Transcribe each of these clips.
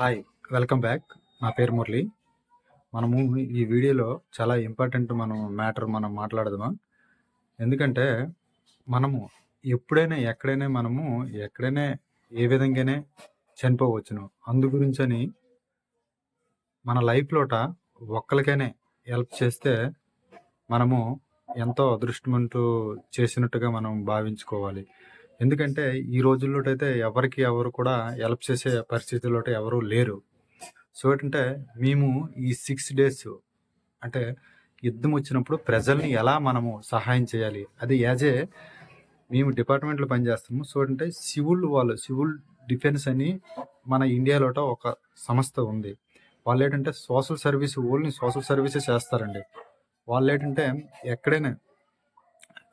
Hi welcome back. నా పేరు మురళి. మనము ఈ వీడియోలో చాలా ఇంపార్టెంట్ మనం మ్యాటర్ మనం మాట్లాడదామా? ఎందుకంటే మనము ఎప్పుడైనా ఎక్కడైనా మనము ఎక్కడైనా ఏ విధంగానే చనిపోవచ్చును. అందు గురించని మన లైఫ్లోట ఒక్కరికైనా హెల్ప్ చేస్తే మనము ఎంతో అదృష్టమంటూ చేసినట్టుగా మనం భావించుకోవాలి. ఎందుకంటే ఈ రోజుల్లో అయితే ఎవరికి ఎవరు కూడా హెల్ప్ చేసే పరిస్థితుల్లో ఎవరు లేరు. సో ఏంటంటే మేము ఈ సిక్స్ డేస్ అంటే యుద్ధం వచ్చినప్పుడు ప్రజల్ని ఎలా మనము సహాయం చేయాలి అది యాజ్ ఏ మేము డిపార్ట్మెంట్లో పనిచేస్తాము. సో అంటే సివిల్ వాళ్ళు సివిల్ డిఫెన్స్ అని మన ఇండియాలో ఒక సంస్థ ఉంది. వాళ్ళు ఏంటంటే social service only social services చేస్తారండి. వాళ్ళు ఏంటంటే ఎక్కడైనా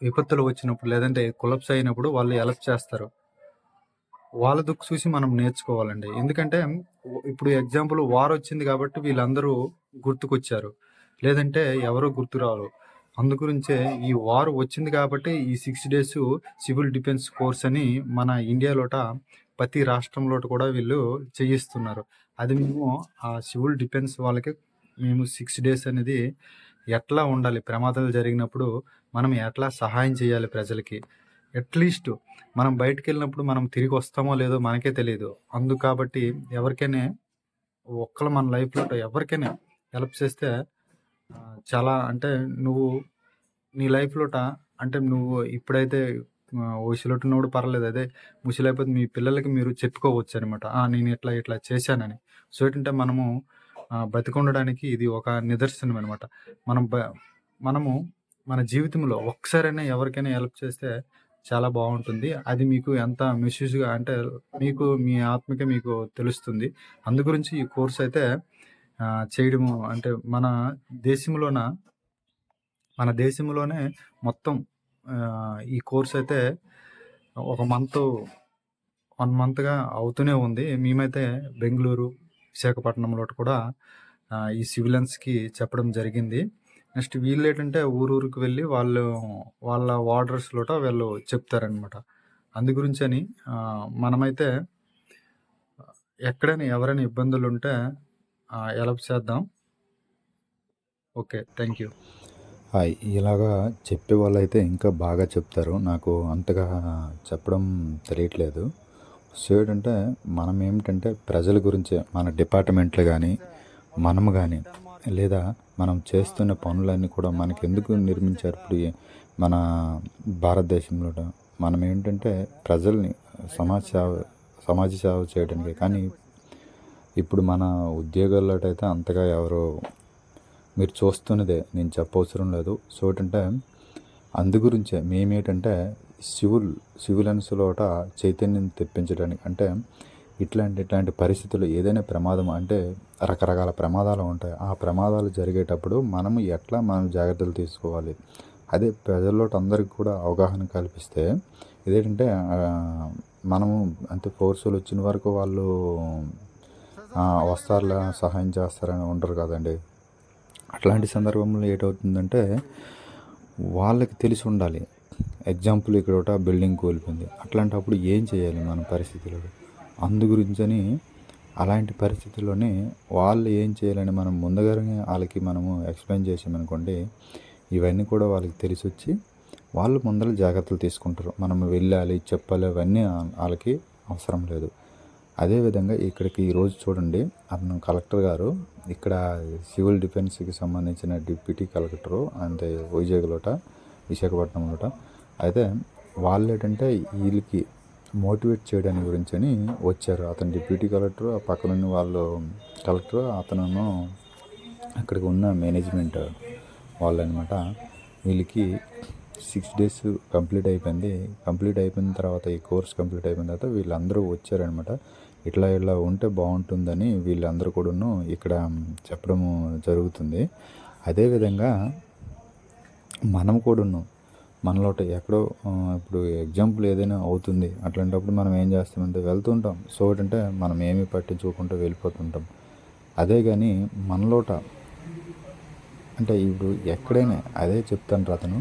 విపత్తులు వచ్చినప్పుడు లేదంటే కొలప్స్ అయినప్పుడు వాళ్ళు హెల్ప్ చేస్తారు. వాళ్ళ దుఃఖ చూసి మనం నేర్చుకోవాలండి. ఎందుకంటే ఇప్పుడు ఎగ్జాంపుల్ వార్ వచ్చింది కాబట్టి వీళ్ళందరూ గుర్తుకొచ్చారు. లేదంటే ఎవరో గుర్తురారు అందుగురించే ఈ వార్ వచ్చింది కాబట్టి ఈ six days civil defence course అని మన ఇండియాలోట ప్రతి రాష్ట్రంలో కూడా వీళ్ళు చేయిస్తున్నారు. అది మేము ఆ సివిల్ డిఫెన్స్ వాళ్ళకి మేము సిక్స్ డేస్ అనేది ఎట్లా ఉండాలి? ప్రమాదాలు జరిగినప్పుడు మనం ఎట్లా సహాయం చేయాలి ప్రజలకి? అట్లీస్ట్ మనం బయటకు వెళ్ళినప్పుడు మనం తిరిగి వస్తామో లేదో మనకే తెలియదు అందు కాబట్టి ఎవరికైనా ఒక్కరు మన లైఫ్లో ఎవరికైనా హెల్ప్ చేస్తే చాలా అంటే నువ్వు నీ లైఫ్లోట అంటే నువ్వు ఇప్పుడైతే ఊసిలోటున్నప్పుడు పర్లేదు. అదే ముసిలైపోతే మీ పిల్లలకి మీరు చెప్పుకోవచ్చు అనమాట నేను ఇట్లా ఇట్లా చేశానని. సో ఏంటంటే మనము బతికుండడానికి ఇది ఒక నిదర్శనం అనమాట మనం బ- మనము మన జీవితంలో ఒక్కసారైనా ఎవరికైనా హెల్ప్ చేస్తే చాలా బాగుంటుంది. అది మీకు ఎంత మిస్యూజ్గా అంటే మీకు మీ ఆత్మకే మీకు తెలుస్తుంది. అందు గురించి ఈ కోర్స్ అయితే చేయడము అంటే మన దేశంలోన మన దేశంలోనే మొత్తం ఈ కోర్స్ అయితే ఒక మంత్ వన్ మంత్గా అవుతూనే ఉంది. మేమైతే బెంగళూరు విశాఖపట్నంలో కూడా ఈ సివిలన్స్కి చెప్పడం జరిగింది. నెక్స్ట్ వీళ్ళు ఏంటంటే ఊరూరికి వెళ్ళి వాళ్ళు వాళ్ళ వార్డర్స్ లోట వీళ్ళు చెప్తారనమాట అందు గురించి అని మనమైతే ఎక్కడైనా ఎవరైనా ఇబ్బందులు ఉంటే హెల్ప్ చేద్దాం. ఓకే థ్యాంక్ యూ హాయ్ ఇలాగా చెప్పే వాళ్ళైతే ఇంకా బాగా చెప్తారు. నాకు అంతగా చెప్పడం తెలియట్లేదు. సో ఏంటంటే మనం ఏమిటంటే ప్రజల గురించే మన డిపార్ట్మెంట్లు కానీ మనము కానీ లేదా మనం చేస్తున్న పనులన్నీ కూడా మనకి ఎందుకు నిర్మించారు ఇప్పుడు మన భారతదేశంలో మనం ఏంటంటే ప్రజల్ని సమాజ సేవ సమాజ సేవ చేయడానికి. కానీ ఇప్పుడు మన ఉద్యోగాల్లో అయితే అంతగా ఎవరు మీరు చూస్తున్నదే నేను చెప్పవసరం లేదు. సో ఏంటంటే అందు గురించే మేమేంటంటే సివిల్ సివిలన్స్లోట చైతన్యం తెప్పించడానికి. అంటే ఇట్లాంటి ఇట్లాంటి పరిస్థితులు ఏదైనా ప్రమాదం అంటే రకరకాల ప్రమాదాలు ఉంటాయి. ఆ ప్రమాదాలు జరిగేటప్పుడు మనము ఎట్లా మనం జాగ్రత్తలు తీసుకోవాలి? అదే ప్రజల్లో అందరికి కూడా అవగాహన కల్పిస్తే ఇదేంటంటే మనము అంటే ఫోర్సులు వచ్చిన వరకు వాళ్ళు వస్తారులా సహాయం చేస్తారని ఉండరు కదండి. అట్లాంటి సందర్భంలో ఏటవుతుందంటే వాళ్ళకి తెలిసి ఉండాలి. ఎగ్జాంపుల్ ఇక్కడ బిల్డింగ్ కూలిపోయింది. అట్లాంటప్పుడు ఏం చేయాలి మన పరిస్థితుల్లో అందు గురించని అలాంటి పరిస్థితుల్లోనే వాళ్ళు ఏం చేయాలని మనం ముందుగానే వాళ్ళకి మనము ఎక్స్ప్లెయిన్ చేసామనుకోండి ఇవన్నీ కూడా వాళ్ళకి తెలిసి వచ్చి వాళ్ళు ముందర జాగ్రత్తలు తీసుకుంటారు. మనం వెళ్ళాలి చెప్పాలి అవన్నీ వాళ్ళకి అవసరం లేదు. అదేవిధంగా ఇక్కడికి ఈరోజు చూడండి అతను కలెక్టర్ గారు ఇక్కడ సివిల్ డిఫెన్స్కి సంబంధించిన డిప్యూటీ కలెక్టరు అంటే వైజాగ్లోట విశాఖపట్నంలోట అయితే వాళ్ళు ఏంటంటే వీళ్ళకి మోటివేట్ చేయడానికి గురించి అని వచ్చారు. అతను డిప్యూటీ కలెక్టర్ ఆ పక్కనున్న వాళ్ళు కలెక్టర్ అతను అక్కడికి ఉన్న మేనేజ్మెంట్ వాళ్ళు అనమాట వీళ్ళకి సిక్స్ డేస్ కంప్లీట్ అయిపోయింది. కంప్లీట్ అయిపోయిన తర్వాత ఈ కోర్స్ కంప్లీట్ అయిపోయిన తర్వాత వీళ్ళందరూ వచ్చారనమాట. ఇట్లా ఇలా ఉంటే బాగుంటుందని వీళ్ళందరూ కూడాను ఇక్కడ చెప్పడము జరుగుతుంది. అదేవిధంగా మనం కూడాను మనలో ఎక్కడో ఇప్పుడు ఎగ్జాంపుల్ ఏదైనా అవుతుంది. అట్లాంటప్పుడు మనం ఏం చేస్తామంటే వెళ్తుంటాం. సో ఏంటంటే మనం ఏమీ పట్టించుకోకుండా వెళ్ళిపోతుంటాం. అదే కానీ మనలోట అంటే ఇప్పుడు ఎక్కడైనా అదే చెప్తాను అతను.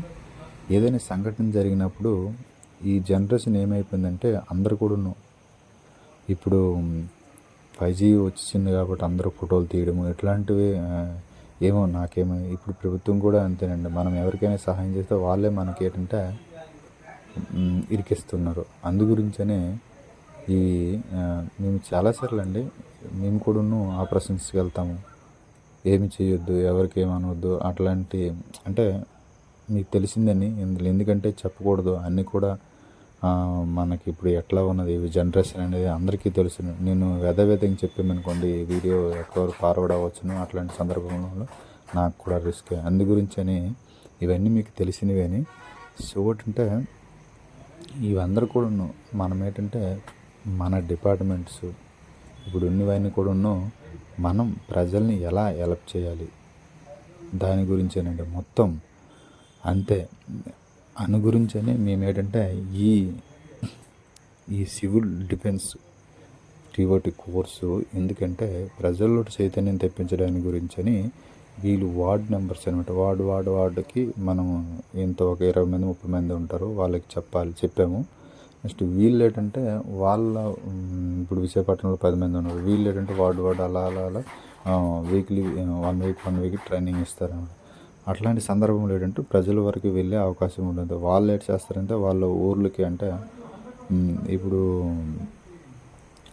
ఏదైనా సంఘటన జరిగినప్పుడు ఈ జనరేషన్ ఏమైపోయిందంటే అందరు కూడాను ఇప్పుడు ఫైవ్ జీ వచ్చింది కాబట్టి అందరూ ఫోటోలు తీయడము ఇట్లాంటివి ఏమో నాకేమో ఇప్పుడు ప్రభుత్వం కూడా అంతేనండి. మనం ఎవరికైనా సహాయం చేస్తే వాళ్ళే మనకి ఏంటంటే ఇరికిస్తున్నారు. అందు గురించనే ఈ మేము చాలాసార్లు అండి మేము కూడాను ఆపరేషన్స్కి వెళ్తాము ఏమి చేయొద్దు ఎవరికి ఏమనవద్దు అట్లాంటి అంటే మీకు తెలిసిందని ఇందులో ఎందుకంటే చెప్పకూడదు అన్నీ కూడా మనకి ఇప్పుడు ఎట్లా ఉన్నది? జనరేషన్ అనేది అందరికీ తెలుసు. నేను వ్యధవేదంగా చెప్పామనుకోండి ఈ వీడియో ఎక్కువ ఫార్వర్డ్ అవ్వచ్చును అట్లాంటి సందర్భంలో నాకు కూడా రిస్క్ అందు గురించని ఇవన్నీ మీకు తెలిసినవేని సో ఏంటంటే ఇవందరూ కూడాను మనం ఏంటంటే మన డిపార్ట్మెంట్స్ ఇప్పుడు ఉన్నవన్నీ కూడాను మనం ప్రజల్ని ఎలా హెల్ప్ చేయాలి? దాని గురించేనండి. మొత్తం అంతే. అను గురించనే మేము ఏంటంటే ఈ ఈ సివిల్ డిఫెన్స్ టీఓటి కోర్సు ఎందుకంటే ప్రజల్లో చైతన్యం తెప్పించడానికి గురించని వీళ్ళు వార్డ్ నెంబర్స్ అనమాట వార్డ్ వార్డ్ వార్డుకి మనం ఇంత ఒక ఇరవై మంది ముప్పై మంది ఉంటారు వాళ్ళకి చెప్పాలి చెప్పాము. నెక్స్ట్ వీళ్ళు ఏంటంటే వాళ్ళ ఇప్పుడు విశాఖపట్నంలో పది మంది ఉన్నారు. వీళ్ళు ఏంటంటే వార్డు వార్డు అలా అలా అలా weekly one week one week training ఇస్తారు అట్లాంటి సందర్భంలో ఏంటంటే ప్రజల వరకు వెళ్ళే అవకాశం ఉంటుంది వాళ్ళు ఏం చేస్తారంటే వాళ్ళ ఊర్లకి అంటే ఇప్పుడు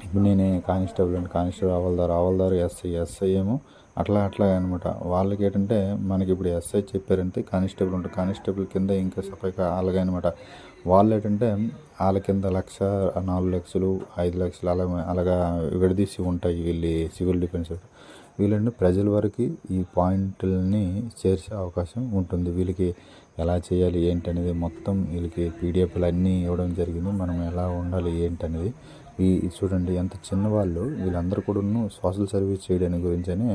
ఇప్పుడు నేనే కానిస్టేబుల్ అంటే కానిస్టేబుల్ రావాలదారు రావాలదారు ఎస్ఐ ఎస్ఐ ఏమో అట్లా అట్లా అనమాట. వాళ్ళకి ఏంటంటే మనకి ఇప్పుడు ఎస్ఐ చెప్పారంటే కానిస్టేబుల్ ఉంటుంది కానిస్టేబుల్ కింద ఇంకా సపరేట్గా అలాగే అనమాట వాళ్ళు ఏంటంటే వాళ్ళ కింద లక్ష నాలుగు లక్షలు ఐదు లక్షలు అలా అలాగా విడదీసి ఉంటాయి వీళ్ళు సివిల్ డిఫెన్స్. వీళ్ళని ప్రజల వరకు ఈ పాయింట్లని చేర్చే అవకాశం ఉంటుంది. వీళ్ళకి ఎలా చేయాలి ఏంటనేది మొత్తం వీళ్ళకి పీడిఎఫ్లు అన్నీ ఇవ్వడం జరిగింది. మనం ఎలా ఉండాలి ఏంటనేది ఈ చూడండి ఎంత చిన్నవాళ్ళు వీళ్ళందరూ కూడా సోషల్ సర్వీస్ చేయడానికి గురించని